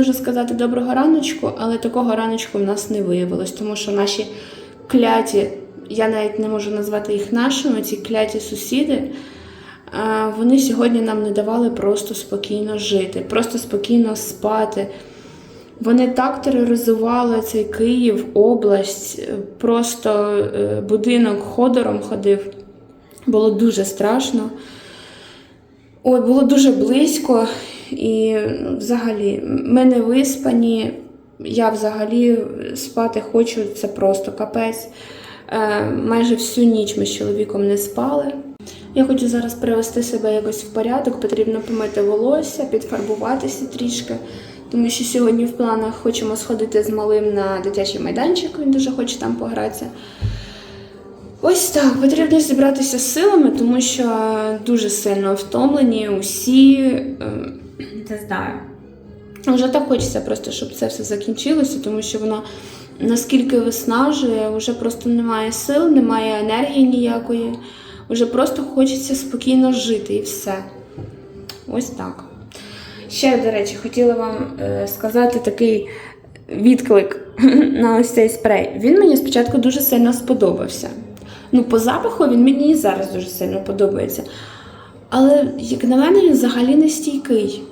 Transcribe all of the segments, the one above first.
дуже сказати доброго раночку, але такого раночку в нас не виявилось, тому що наші кляті, я навіть не можу назвати їх нашими, ці кляті сусіди, вони сьогодні нам не давали просто спокійно жити, просто спокійно спати. Вони так тероризували цей Київ, область, просто е, будинок ходором ходив. Було дуже страшно. Ой, було дуже близько, і ну, взагалі ми не виспані. Я взагалі спати хочу, це просто капець. Е, майже всю ніч ми з чоловіком не спали. Я хочу зараз привести себе якось в порядок, потрібно помити волосся, підфарбуватися трішки, тому що сьогодні в планах хочемо сходити з малим на дитячий майданчик, він дуже хоче там погратися. Ось так, потрібно зібратися з силами, тому що дуже сильно втомлені усі. Е, Не знаю. Вже так хочеться просто, щоб це все закінчилося, тому що воно наскільки виснажує, вже просто немає сил, немає енергії ніякої. Вже просто хочеться спокійно жити і все. Ось так. Ще, до речі, хотіла вам е, сказати такий відклик на ось цей спрей. Він мені спочатку дуже сильно сподобався. Ну, по запаху він мені і зараз дуже сильно подобається. Але, як на мене, він взагалі не стійкий.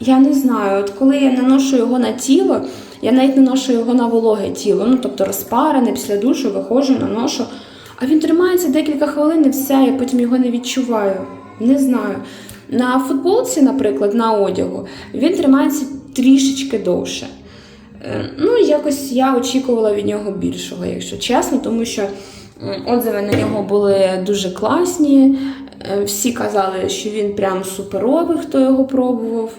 Я не знаю, от коли я наношу його на тіло, я навіть наношу його на вологе тіло, ну тобто розпарене після душу, виходжу, наношу. А він тримається декілька хвилин і все, я потім його не відчуваю. Не знаю. На футболці, наприклад, на одягу, він тримається трішечки довше. Е, Ну, якось я очікувала від нього більшого, якщо чесно, тому що отзиви на нього були дуже класні. Е, Всі казали, що він прям суперовий, хто його пробував.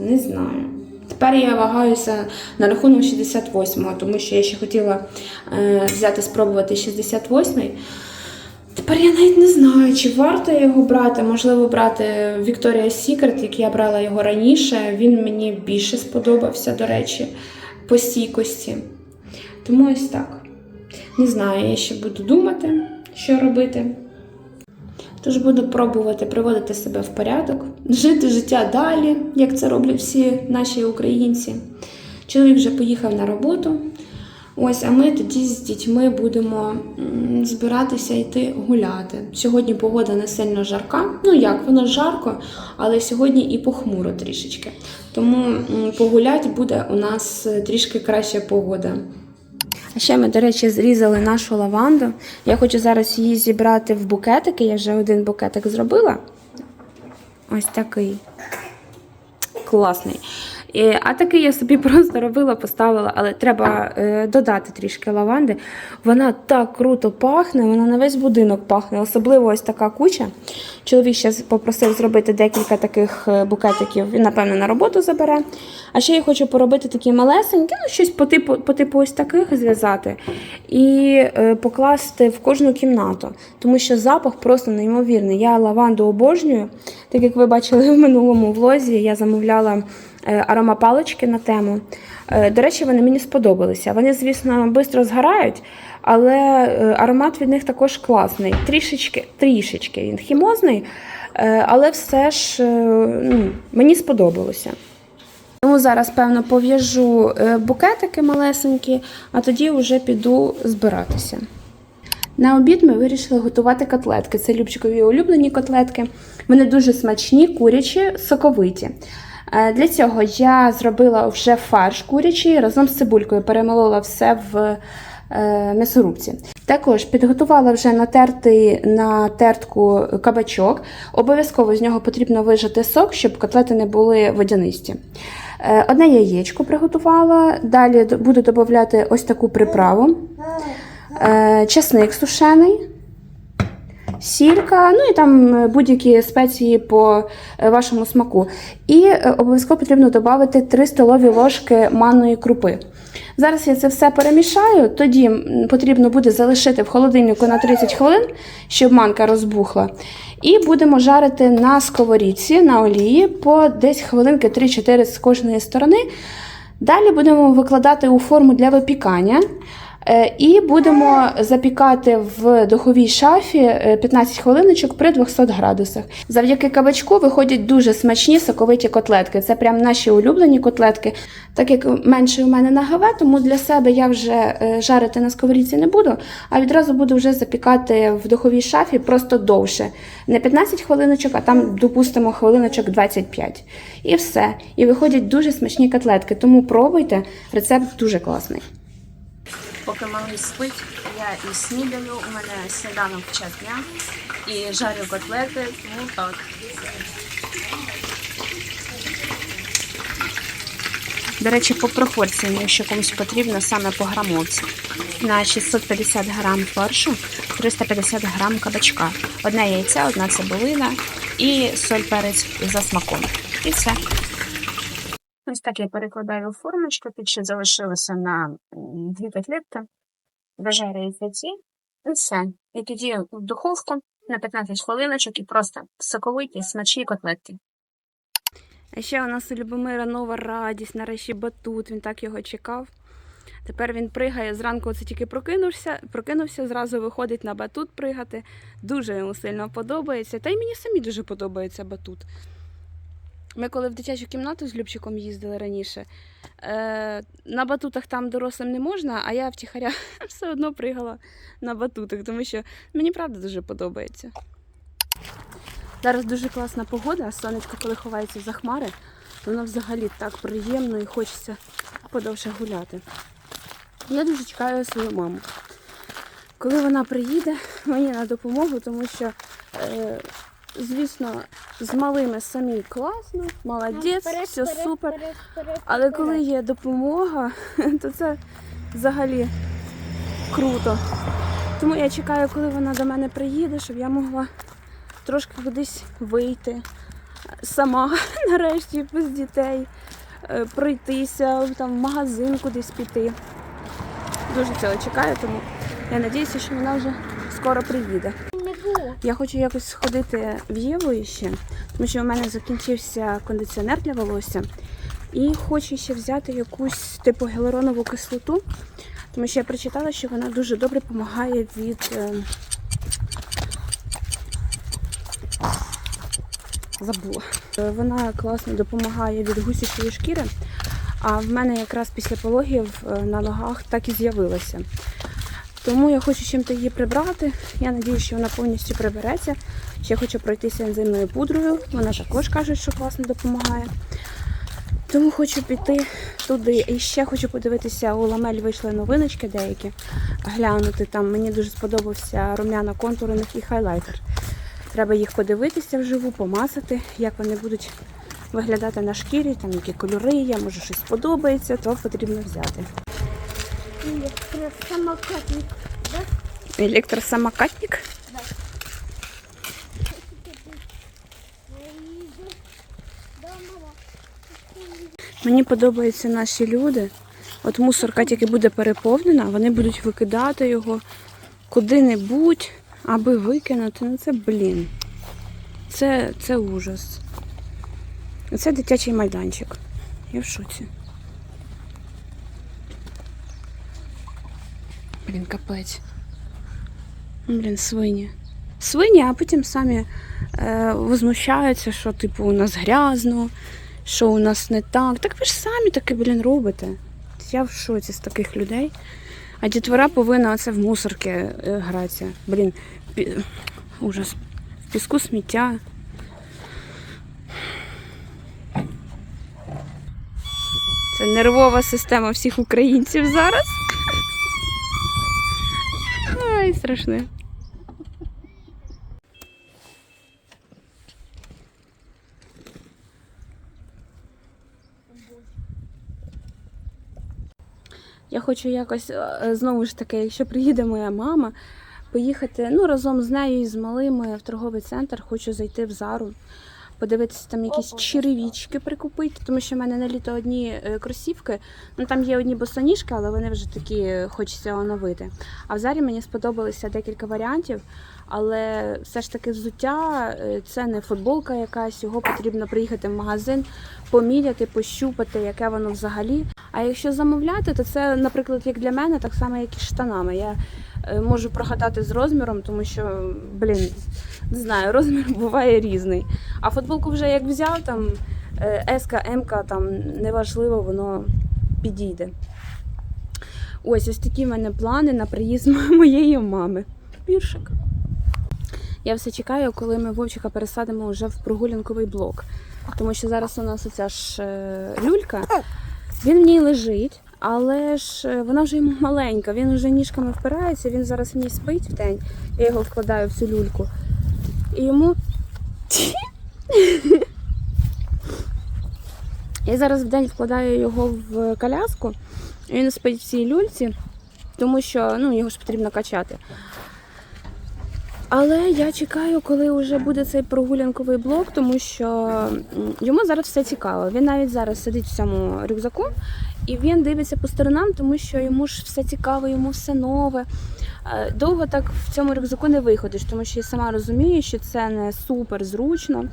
Не знаю. Тепер я вагаюся на рахунок 68-го, тому що я ще хотіла е, взяти спробувати 68-й. Тепер я навіть не знаю, чи варто його брати. Можливо, брати Victoria's Secret, як я брала його раніше. Він мені більше сподобався, до речі, по стійкості. Тому ось так. Не знаю, я ще буду думати, що робити. Тож буду пробувати приводити себе в порядок, жити життя далі, як це роблять всі наші українці. Чоловік вже поїхав на роботу. Ось, а ми тоді з дітьми будемо збиратися йти гуляти. Сьогодні погода не сильно жарка. Ну як, воно жарко, але сьогодні і похмуро трішечки. Тому м, погулять буде у нас е, трішки краща погода. А ще ми, до речі, зрізали нашу лаванду. Я хочу зараз її зібрати в букетики. Я вже один букетик зробила. Ось такий. Класний. І, а такий я собі просто робила, поставила, але треба е, додати трішки лаванди. Вона так круто пахне, вона на весь будинок пахне, особливо ось така куча. Чоловік ще попросив зробити декілька таких е, букетиків, він, напевно, на роботу забере. А ще я хочу поробити такі малесенькі, ну щось по типу, по типу ось таких зв'язати і е, покласти в кожну кімнату, тому що запах просто неймовірний. Я лаванду обожнюю. Так як ви бачили в минулому влозі, я замовляла е, аромапалички на тему. Е, До речі, вони мені сподобалися. Вони, звісно, швидко згорають, але е, аромат від них також класний. Трішечки, трішечки він хімозний, е, але все ж е, ну, мені сподобалося. Тому зараз, певно, пов'яжу е, букетики малесенькі, а тоді вже піду збиратися. На обід ми вирішили готувати котлетки. Це Любчикові улюблені котлетки. Вони дуже смачні, курячі, соковиті. Е, Для цього я зробила вже фарш курячий разом з цибулькою, перемолола все в е, м'ясорубці. Також підготувала вже натертий на тертку кабачок. Обов'язково з нього потрібно вижати сок, щоб котлети не були водянисті. Е, Одне яєчко приготувала. Далі буду додати ось таку приправу. Часник сушений, сілька, ну і там е, будь-які спеції по е, вашому смаку. І е, обов'язково потрібно додати 3 столові ложки манної крупи. Зараз я це все перемішаю, тоді потрібно буде залишити в холодильнику на 30 хвилин, щоб манка розбухла. І будемо жарити на сковорідці на олії по десь хвилинки 3-4 з кожної сторони. Далі будемо викладати у форму для випікання. Е, І будемо запікати в духовій шафі е, 15 хвилиночок при 200 градусах. Завдяки кабачку виходять дуже смачні соковиті котлетки. Це прям наші улюблені котлетки. Так як менше у мене нагаве, тому для себе я вже е, жарити на сковорідці не буду, а відразу буду вже запікати в духовій шафі просто довше. Не 15 хвилиночок, а там, допустимо, хвилиночок 25. І все. І виходять дуже смачні котлетки. Тому пробуйте, рецепт дуже класний. Поки малий спить, я і снідаю, у мене сніданок в час дня і жарю котлети, тому так. До речі, по пропорціям, якщо комусь потрібно, саме по грамовці. На 650 грам фаршу, 350 грам кабачка. Одне яйце, одна цибулина і соль перець за смаком. І все. Ось так я перекладаю формочку, тут ще залишилося на дві котлетки, дожарюється ці, і все. І тоді в духовку на 15 хвилиночок і просто соковиті, смачні котлетки. А ще у нас у Любомира нова радість, нарешті батут, він так його чекав. Тепер він пригає зранку, оце тільки прокинувся, прокинувся, зразу виходить на батут пригати. Дуже йому сильно подобається. Та й мені самі дуже подобається батут. Ми коли в дитячу кімнату з Любчиком їздили раніше, е, на батутах там дорослим не можна, а я втіхаря все одно пригала на батутах, тому що мені правда дуже подобається. Зараз дуже класна погода, сонечко, коли ховається за хмари, то воно взагалі так приємно і хочеться подовше гуляти. Я дуже чекаю свою маму. Коли вона приїде мені на допомогу, тому що, е, звісно, з малими самі класно, молодець, все супер. Але коли є допомога, то це взагалі круто. Тому я чекаю, коли вона до мене приїде, щоб я могла трошки кудись вийти сама нарешті без дітей, е, пройтися, там, в магазин кудись піти. Дуже цього чекаю, тому я сподіваюся, що вона вже скоро приїде. Я хочу якось сходити в Єву ще, тому що у мене закінчився кондиціонер для волосся. І хочу ще взяти якусь типу гіалуронову кислоту, тому що я прочитала, що вона дуже добре допомагає від. е, Забула. Е, Вона класно допомагає від гусячої шкіри, а в мене якраз після пологів е, на ногах так і з'явилося. Тому я хочу чим-то її прибрати. Я сподіваюся, що вона повністю прибереться. Ще хочу пройтися ензимною пудрою. Вона також каже, що класно допомагає. Тому хочу піти туди. І ще хочу подивитися, у Ламель вийшли новиночки деякі. Глянути там. Мені дуже сподобався рум'яна контур у них і хайлайтер. Треба їх подивитися вживу, помасати, як вони будуть виглядати на шкірі, там які кольори є, може щось сподобається, то потрібно взяти. Самокатник. Електросамокатник? Мені подобаються наші люди. От мусорка тільки буде переповнена, вони будуть викидати його куди-небудь, аби викинути. Ну це блін. Це, це ужас. Це дитячий майданчик. Я в шоці. Блін, капець. Ну, Блін, свині. Свині, а потім самі е, возмущаються, що типу у нас грязно, що у нас не так. Так ви ж самі таке, блін, робите. Я в шоці з таких людей. А дітвора повинна оце в мусорки е, гратися. Блін, пі... ужас. В піску сміття. Це нервова система всіх українців зараз. Ай, страшне. Я хочу якось е, знову ж таки, якщо приїде моя мама, поїхати ну, разом з нею і з малими в торговий центр. Хочу зайти в зару, подивитися там якісь черевічки прикупити, тому що в мене на літо одні е, кросівки. Ну там є одні босоніжки, але вони вже такі е, хочеться оновити. А в зарі мені сподобалися декілька варіантів, але все ж таки взуття е, це не футболка якась, його потрібно приїхати в магазин, поміряти, пощупати, яке воно взагалі. А якщо замовляти, то це, наприклад, як для мене, так само, як і штанами. Я можу прогадати з розміром, тому що, блін, не знаю, розмір буває різний. А футболку вже як взяв, там еска, емка, там неважливо, воно підійде. Ось ось такі в мене плани на приїзд моєї мами. Піршик. Я все чекаю, коли ми Вовчика пересадимо вже в прогулянковий блок. Тому що зараз у нас оця ж е, люлька, він в ній лежить, але ж е, вона вже йому маленька, він вже ніжками впирається, він зараз в ній спить в день. Я його вкладаю в цю люльку. І йому. Я зараз в день вкладаю його в коляску, і він спить в цій люльці, тому що ну, його ж потрібно качати. Але я чекаю, коли вже буде цей прогулянковий блок, тому що йому зараз все цікаво. Він навіть зараз сидить в цьому рюкзаку і він дивиться по сторонам, тому що йому ж все цікаво, йому все нове. Е, Довго так в цьому рюкзаку не виходиш, тому що я сама розумію, що це не супер зручно.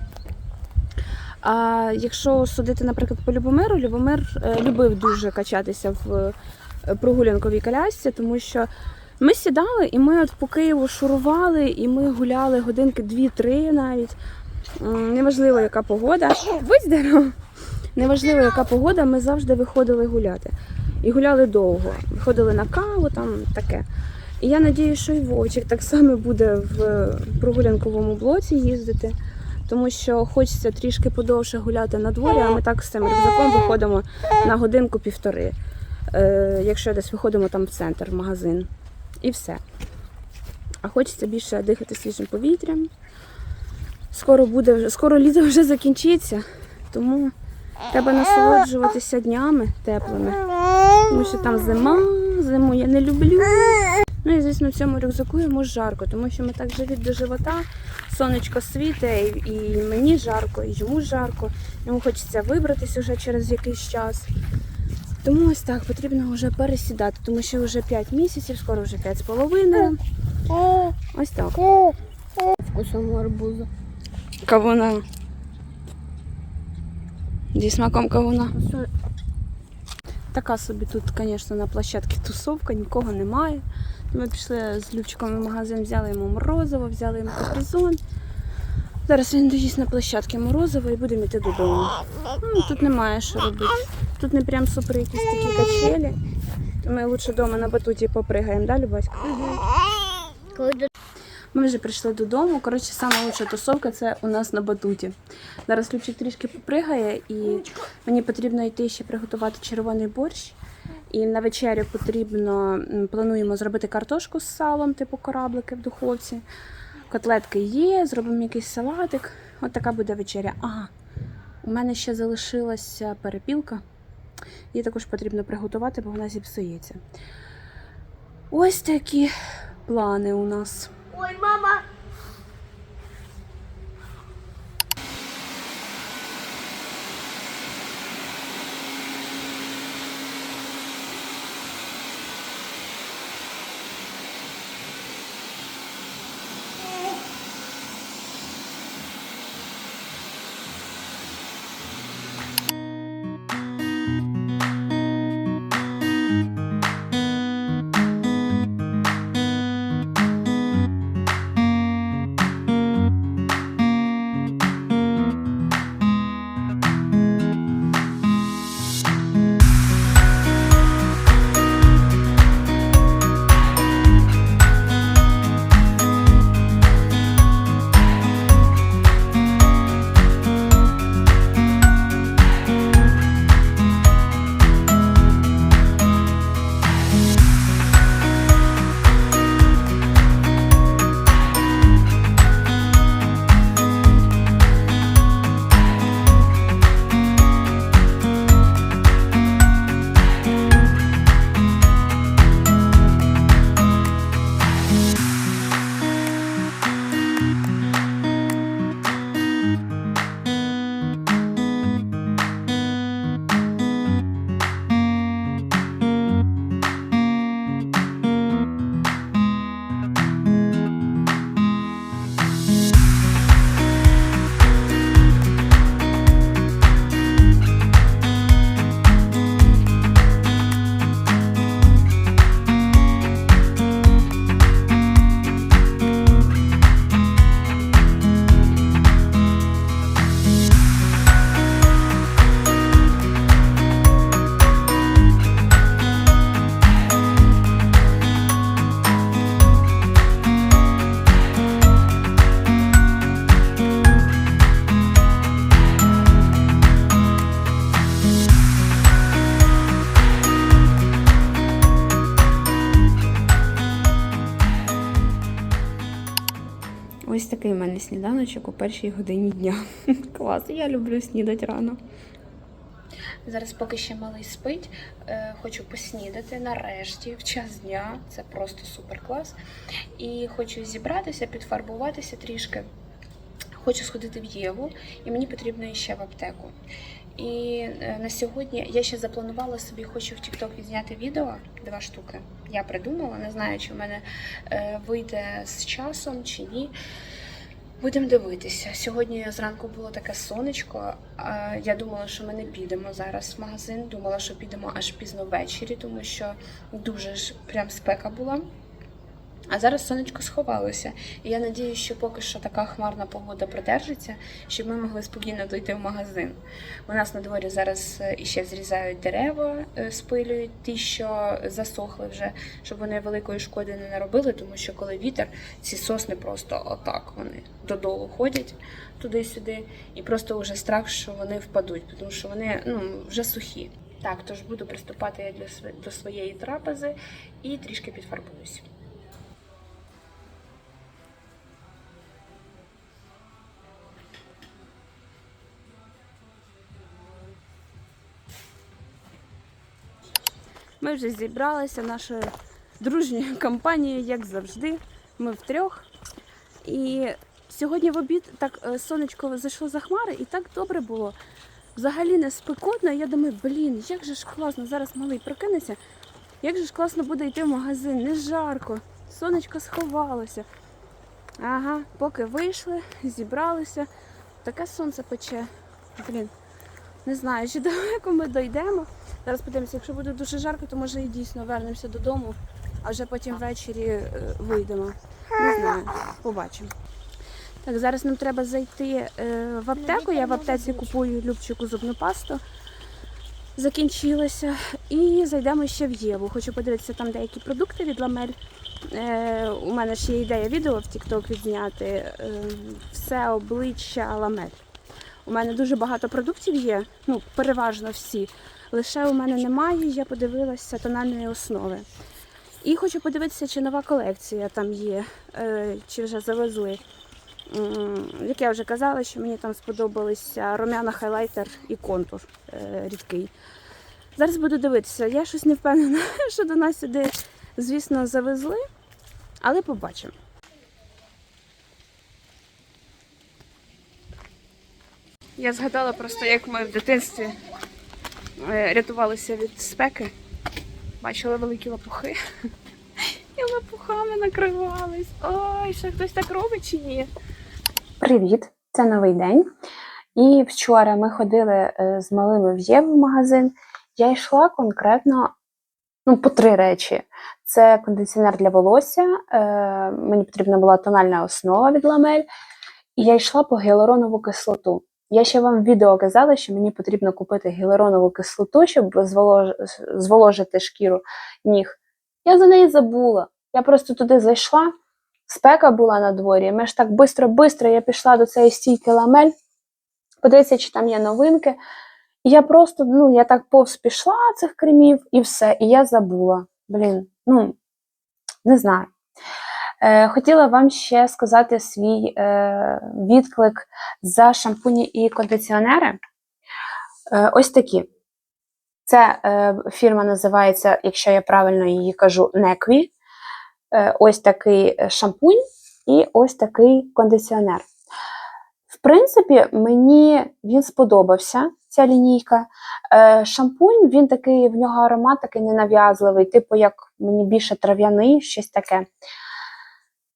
А якщо судити, наприклад, по Любомиру, Любомир е, любив дуже качатися в е, прогулянковій колясці, тому що ми сідали і ми от по Києву шурували, і ми гуляли годинки 2-3 навіть. Неважливо, яка погода. Будь здоров! Неважливо, яка погода, ми завжди виходили гуляти. І гуляли довго. Виходили на каву, там таке. І я надію, що і Вовчик так само буде в прогулянковому блоці їздити, тому що хочеться трішки подовше гуляти на дворі, а ми так з цим рюкзаком виходимо на годинку-півтори. Е, якщо десь виходимо там в центр, в магазин. І все. А хочеться більше дихати свіжим повітрям. Скоро буде скоро літо вже закінчиться, тому треба насолоджуватися днями теплими. Тому що там зима, зиму я не люблю. Ну і звісно, в цьому рюкзаку йому жарко, тому що ми так живіт до живота, сонечко світе, і і мені жарко, і йому жарко. Йому хочеться вибратися вже через якийсь час. Тому ось так потрібно вже пересідати, тому що вже 5 місяців, скоро вже 5 з половиною. Ось так. Вкусом арбуза. Кавуна. Зі смаком кавуна. Така собі тут, звісно, на площадці тусовка, нікого немає. Ми пішли з Любчиком в магазин, взяли йому морозиво, взяли йому капризон. Зараз він доїсть на площадці морозиво і будемо йти додому. Ну, тут немає що робити. Тут не прям супер якісь такі качелі. То ми лучше вдома на батуті попригаємо, да, Любаська? Коли до Ми вже прийшли додому. Коротше, сама тусовка це у нас на батуті. Зараз Любчик трішки попригає, і мені потрібно йти ще приготувати червоний борщ. І на вечерю потрібно плануємо зробити картошку з салом, типу кораблики в духовці. Котлетки є, зробимо якийсь салатик. От така буде вечеря. Ага, у мене ще залишилася перепілка. Її також потрібно приготувати, бо вона зіпсується. Ось такі плани у нас. Ой, мама! Сніданочок у першій годині дня. Клас, я люблю снідати рано. Зараз, поки ще малий спить, е, хочу поснідати нарешті в час дня. Це просто супер клас. І хочу зібратися, підфарбуватися трішки. Хочу сходити в Єву, і мені потрібно ще в аптеку. І е, на сьогодні я ще запланувала собі, хочу в TikTok відзняти відео, два штуки. Я придумала, не знаю, чи в мене е, вийде з часом чи ні. Будемо дивитися. Сьогодні зранку було таке сонечко. Я думала, що ми не підемо зараз в магазин. Думала, що підемо аж пізно ввечері, тому що дуже ж прям спека була. А зараз сонечко сховалося. І я надіюся, що поки що така хмарна погода продержиться, щоб ми могли спокійно дойти в магазин. У нас на дворі зараз е, іще зрізають дерева, е, спилюють ті, що засохли вже, щоб вони великої шкоди не наробили, тому що коли вітер, ці сосни просто отак вони додолу ходять туди-сюди, і просто вже страх, що вони впадуть, тому що вони ну, вже сухі. Так, тож буду приступати я до своєї трапези і трішки підфарбуюсь. Ми вже зібралися нашою дружньою компанією, як завжди. Ми втрьох. І сьогодні в обід так е, сонечко зайшло за хмари, і так добре було. Взагалі не спекотно. Я думаю, блін, як же ж класно, зараз малий прокинеться. Як же ж класно буде йти в магазин, не жарко, сонечко сховалося. Ага, поки вийшли, зібралися. Таке сонце пече. Блін, не знаю, чи далеко ми дійдемо. Зараз подивимося, якщо буде дуже жарко, то може і дійсно вернемося додому, а вже потім ввечері е, вийдемо. Не знаю, побачимо. Так, зараз нам треба зайти е, в аптеку. Я в аптеці купую Любчику зубну пасту. Закінчилася. І зайдемо ще в Єву. Хочу подивитися там деякі продукти від Ламель. Е, у мене ж є ідея відео в TikTok відзняти. Е, все обличчя Ламель. У мене дуже багато продуктів є, ну, переважно всі. Лише у мене немає, я подивилася тональної основи. І хочу подивитися, чи нова колекція там є, е, чи вже завезли. Як я вже казала, що мені там сподобалися румяна хайлайтер і контур е, рідкий. Зараз буду дивитися. Я щось не впевнена, що до нас сюди, звісно, завезли, але побачимо. Я згадала просто, як ми в дитинстві рятувалися від спеки. Бачили великі лопухи. І лопухами накривались. Ой, ще хтось так робить чи ні? Привіт! Це новий день. І вчора ми ходили е, з малими в Єву в магазин. Я йшла конкретно ну, по три речі. Це кондиціонер для волосся, е, мені потрібна була тональна основа від ламель, і я йшла по гіалуронову кислоту. Я ще вам в відео казала, що мені потрібно купити гіалуронову кислоту, щоб зволож... зволожити шкіру ніг. Я за неї забула. Я просто туди зайшла, спека була на дворі. Ми ж так бистро-бистро я пішла до цієї стійки ламель, подивитися, чи там є новинки. І я просто, ну, я так повз пішла цих кремів і все, і я забула. Блін, ну, не знаю. Е, хотіла вам ще сказати свій е, відклик за шампуні і кондиціонери. Е, ось такі. Це фірма називається, якщо я правильно її кажу, Некві. Ось такий шампунь і ось такий кондиціонер. В принципі, мені він сподобався, ця лінійка. Шампунь, він такий, в нього аромат такий ненав'язливий, типу, як мені більше трав'яний, щось таке.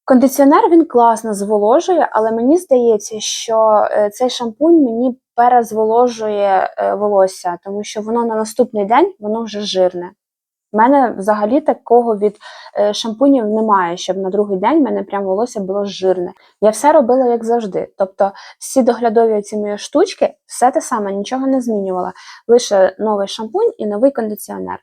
Кондиціонер він класно зволожує, але мені здається, що е, цей шампунь мені перезволожує е, волосся, тому що воно на наступний день воно вже жирне. У мене взагалі такого від е, шампунів немає, щоб на другий день мене прям волосся було жирне. Я все робила як завжди. Тобто всі доглядові ці мої штучки, все те саме, нічого не змінювала. Лише новий шампунь і новий кондиціонер.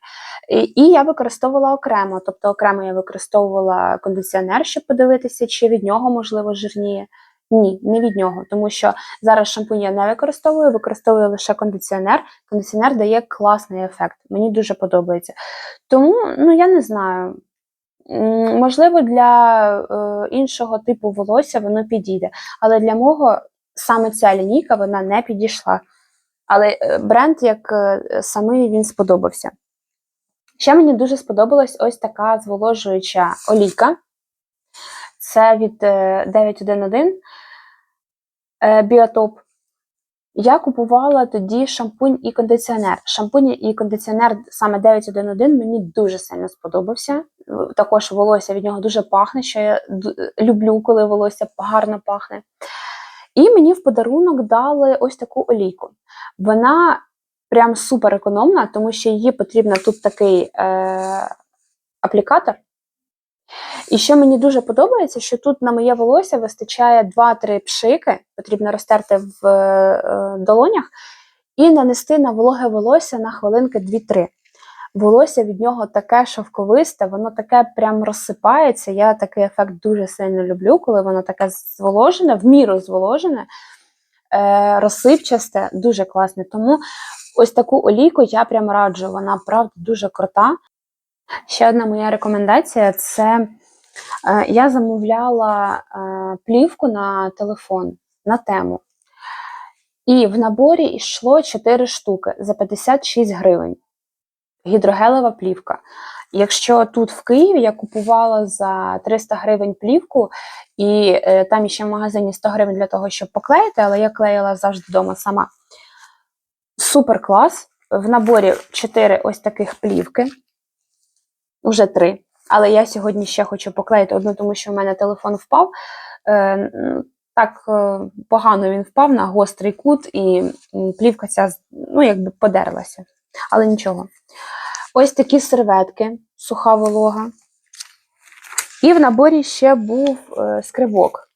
І, і я використовувала окремо. Тобто окремо я використовувала кондиціонер, щоб подивитися, чи від нього можливо жирніє. Ні, не від нього, тому що зараз шампунь я не використовую, використовую лише кондиціонер. Кондиціонер дає класний ефект. Мені дуже подобається. Тому, ну я не знаю. Можливо, для е, іншого типу волосся воно підійде, але для мого саме ця лінійка вона не підійшла. Але е, бренд, як е, самий, він сподобався. Ще мені дуже сподобалась ось така зволожуюча олійка. Це від е, 911 е, Біотоп. Я купувала тоді шампунь і кондиціонер. Шампунь і кондиціонер саме 911 мені дуже сильно сподобався. Е, Також волосся від нього дуже пахне, що я люблю, коли волосся гарно пахне. І мені в подарунок дали ось таку олійку. Вона прям супер економна, тому що її потрібно тут такий е, аплікатор. І що мені дуже подобається, що тут на моє волосся вистачає 2-3 пшики, потрібно розтерти в е, долонях, і нанести на вологе волосся на хвилинки 2-3. Волосся від нього таке шовковисте, воно таке прям розсипається. Я такий ефект дуже сильно люблю, коли воно таке зволожене, в міру зволожене, е, розсипчасте, дуже класне. Тому ось таку олійку я прям раджу, вона правда дуже крута. Ще одна моя рекомендація це я замовляла е, плівку на телефон на тему. І в наборі йшло 4 штуки за 56 гривень. Гідрогелева плівка. Якщо тут в Києві я купувала за 300 гривень плівку, і е, там ще в магазині 100 гривень для того, щоб поклеїти, але я клеїла завжди вдома сама. Супер клас. В наборі 4 ось таких плівки. Уже 3. Але я сьогодні ще хочу поклеїти одну, тому що в мене телефон впав. Е, так е, погано він впав на гострий кут, і плівка ця ну, якби подерлася. Але нічого. Ось такі серветки, суха волога. І в наборі ще був е, скрибок.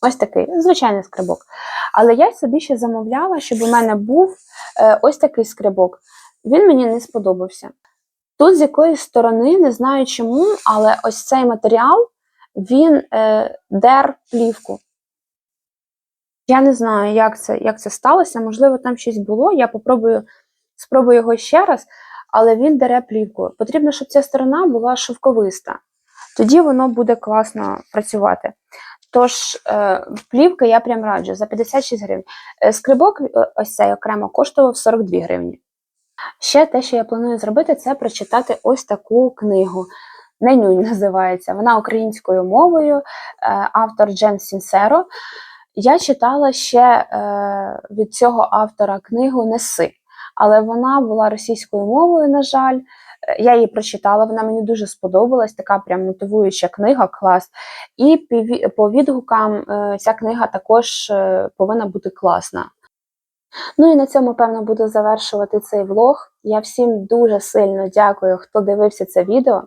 Ось такий, звичайний скрибок. Але я собі ще замовляла, щоб у мене був е, ось такий скрибок. Він мені не сподобався. Тут з якоїсь сторони, не знаю чому, але ось цей матеріал він е, дер плівку. Я не знаю, як це, як це сталося. Можливо, там щось було. Я попробую, спробую його ще раз, але він дере плівку. Потрібно, щоб ця сторона була шовковиста. Тоді воно буде класно працювати. Тож, е, плівка я прям раджу за 56 гривень. Е, скрибок, е, ось цей окремо, коштував 42 гривні. Ще те, що я планую зробити, це прочитати ось таку книгу. Ненюнь називається. Вона українською мовою, е, автор Джен Сінсеро. Я читала ще е, від цього автора книгу Неси, але вона була російською мовою, на жаль. Е, Я її прочитала, вона мені дуже сподобалась, така прям мотивуюча книга, клас. І по відгукам ця книга також повинна бути класна. Ну і на цьому, певно, буду завершувати цей влог. Я всім дуже сильно дякую, хто дивився це відео.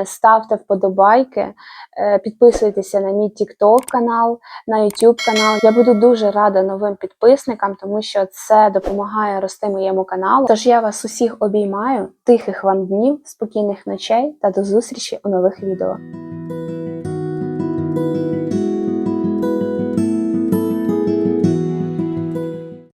Е, Ставте вподобайки, е, підписуйтеся на мій TikTok канал, на YouTube канал. Я буду дуже рада новим підписникам, тому що це допомагає рости моєму каналу. Тож я вас усіх обіймаю, тихих вам днів, спокійних ночей та до зустрічі у нових відео.